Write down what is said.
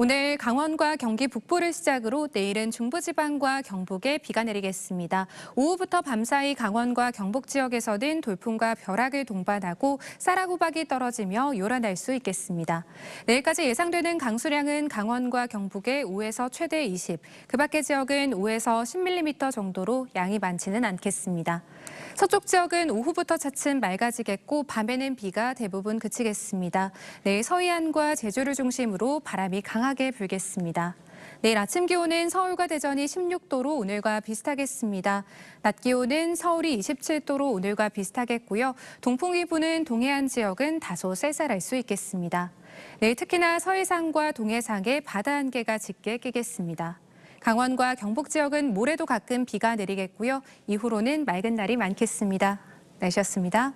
오늘 강원과 경기 북부를 시작으로 내일은 중부지방과 경북에 비가 내리겠습니다. 오후부터 밤사이 강원과 경북 지역에서는 돌풍과 벼락을 동반하고 쌀아구박이 떨어지며 요란할 수 있겠습니다. 내일까지 예상되는 강수량은 강원과 경북에 5에서 최대 20, 그 밖의 지역은 5에서 10mm 정도로 양이 많지는 않겠습니다. 서쪽 지역은 오후부터 차츰 맑아지겠고 밤에는 비가 대부분 그치겠습니다. 내일 서해안과 제주를 중심으로 바람이 강하게 불겠습니다. 내일 아침 기온은 서울과 대전이 16도로 오늘과 비슷하겠습니다. 낮 기온은 서울이 27도로 오늘과 비슷하겠고요. 동풍이 부는 동해안 지역은 다소 쌀쌀할 수 있겠습니다. 내일 특히나 서해상과 동해상에 바다 안개가 짙게 끼겠습니다. 강원과 경북 지역은 모레도 가끔 비가 내리겠고요. 이후로는 맑은 날이 많겠습니다. 날씨였습니다.